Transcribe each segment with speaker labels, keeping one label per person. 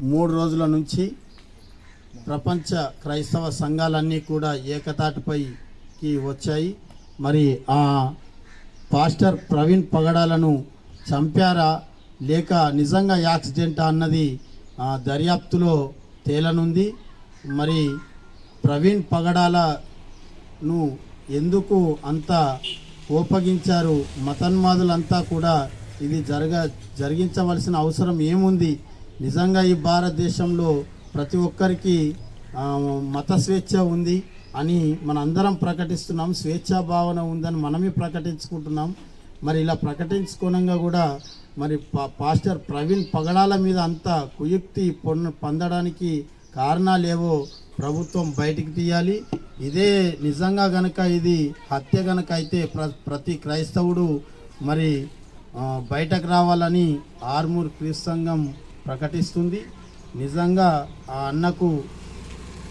Speaker 1: మూడు రోజుల నుంచి ప్రపంచ క్రైస్తవ సంఘాలన్నీ కూడా ఏకతాటిపైకి వచ్చాయి. మరి ఆ పాస్టర్ ప్రవీణ్ పగడాలను చంపారా? లేక నిజంగా యాక్సిడెంట్ అన్నది ఆ, దర్యాప్తులో తేలనుంది. మరి ప్రవీణ్ పగడాలను ఎందుకు అంత కోపగించారు? మతన్మాదులంతా కూడా ఇది జరగ జరిగించవలసిన అవసరం ఏముంది? నిజంగా ఈ భారతదేశంలో ప్రతి ఒక్కరికి మత స్వేచ్ఛ ఉంది అని మనందరం ప్రకటిస్తున్నాం. స్వేచ్ఛా భావన ఉందని మనమే ప్రకటించుకుంటున్నాం. మరి ఇలా ప్రకటించుకోనంగా కూడా మరి పా- పాస్టర్ ప్రవీణ్ పగడాల మీద అంత కుయుక్తి పొందడానికి కారణాలేవో ప్రభుత్వం బయటికి తీయాలి. ఇదే నిజంగా గనక ఇది హత్య గనక అయితే ప్ర ప్రతి క్రైస్తవుడు మరి బయటకు రావాలని ఆర్మూర్ క్రీస్తు సంఘం ప్రకటిస్తుంది. నిజంగా ఆ అన్నకు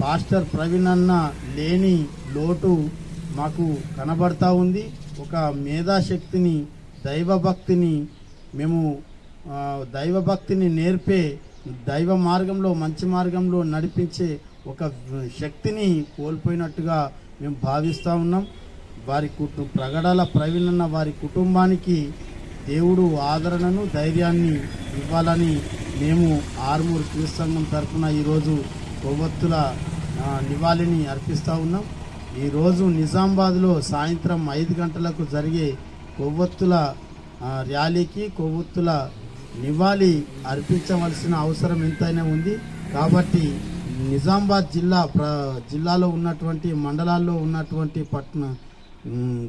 Speaker 1: పాస్టర్ ప్రవీణ్ అన్న లేని లోటు మాకు కనబడతా ఉంది. ఒక మేధాశక్తిని దైవభక్తిని మేము దైవభక్తిని నేర్పే దైవ మార్గంలో మంచి మార్గంలో నడిపించే ఒక శక్తిని కోల్పోయినట్టుగా మేము భావిస్తూ ఉన్నాం. వారి కుటు ప్రగడాల ప్రవీణ్ అన్న వారి కుటుంబానికి దేవుడు ఆదరణను ధైర్యాన్ని ఇవ్వాలని మేము ఆరుమూరు క్రీస్తు తరఫున ఈరోజు కొవ్వొత్తుల నివాళిని అర్పిస్తూ ఉన్నాం. ఈరోజు నిజామాబాద్లో సాయంత్రం ఐదు గంటలకు జరిగే కొవ్వొత్తుల ర్యాలీకి కొవ్వొత్తుల నివాళి అర్పించవలసిన అవసరం ఎంతైనా ఉంది. కాబట్టి నిజామాబాద్ జిల్లా ప్ర జిల్లాలో ఉన్నటువంటి మండలాల్లో ఉన్నటువంటి పట్టణ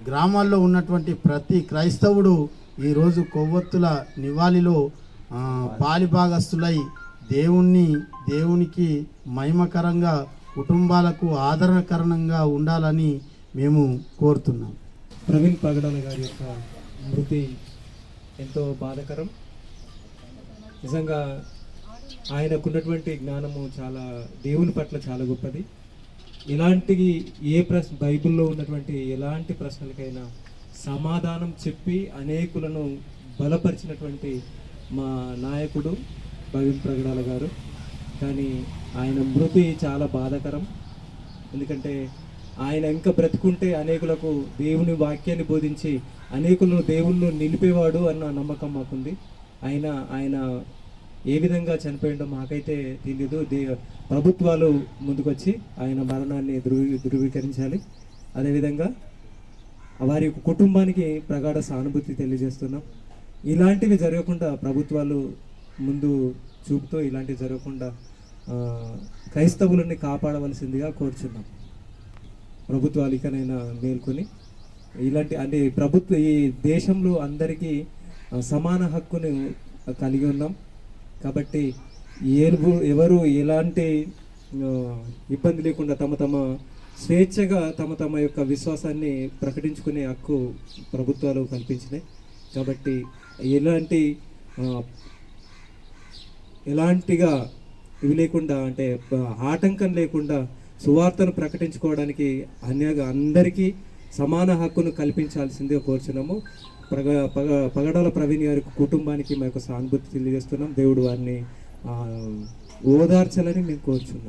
Speaker 1: గ్రామాల్లో ఉన్నటువంటి ప్రతి క్రైస్తవుడు ఈరోజు కొవ్వొత్తుల నివాళిలో పాలిభాగస్తులై దేవుణ్ణి దేవునికి మహిమకరంగా కుటుంబాలకు ఆదరణకరణంగా ఉండాలని మేము కోరుతున్నాం.
Speaker 2: ప్రవీణ్ పగడాల గారి యొక్క మృతి ఎంతో బాధాకరం. నిజంగా ఆయనకున్నటువంటి జ్ఞానము చాలా దేవుని పట్ల చాలా గొప్పది. ఇలాంటి ఏ ప్రశ్న బైబిల్లో ఉన్నటువంటి ఎలాంటి ప్రశ్నలకైనా సమాధానం చెప్పి అనేకులను బలపరిచినటువంటి మా నాయకుడు ప్రవీణ్ ప్రగడాల గారు. కానీ ఆయన మృతి చాలా బాధాకరం. ఎందుకంటే ఆయన ఇంకా బ్రతుకుంటే అనేకులకు దేవుని వాక్యాన్ని బోధించి అనేకులను దేవుళ్ళు నిలిపేవాడు అన్న నమ్మకం మాకుంది. ఆయన ఆయన ఏ విధంగా చనిపోయిందో మాకైతే తెలియదు దే ప్రభుత్వాలు ముందుకొచ్చి ఆయన మరణాన్ని ధృవీ ధృవీకరించాలి. అదేవిధంగా వారి యొక్క కుటుంబానికి ప్రగాఢ సానుభూతి తెలియజేస్తున్నాం. ఇలాంటివి జరగకుండా ప్రభుత్వాలు ముందు చూపుతూ ఇలాంటివి జరగకుండా క్రైస్తవులని కాపాడవలసిందిగా కోరుచున్నాం. ప్రభుత్వాలు ఇకనైనా మేల్కొని ఇలాంటి అంటే ప్రభుత్వ ఈ దేశంలో అందరికీ సమాన హక్కును కలిగి ఉన్నాం. కాబట్టి ఏలుగు ఎవరు ఎలాంటి ఇబ్బంది లేకుండా తమ తమ స్వేచ్ఛగా తమ తమ యొక్క విశ్వాసాన్ని ప్రకటించుకునే హక్కు ప్రభుత్వాలు కల్పించినాయి. కాబట్టి ఎలాంటి ఎలాంటిగా ఇవి లేకుండా అంటే ఆటంకం లేకుండా సువార్తను ప్రకటించుకోవడానికి అన్యగా అందరికీ సమాన హక్కును కల్పించాల్సిందే కోరుచున్నాము. ప్రగ పగ పగడాల ప్రవీణ్ గారి కుటుంబానికి మా యొక్క సానుభూతి తెలియజేస్తున్నాం. దేవుడు వారిని ఓదార్చాలని మేము కోరుచున్నాం.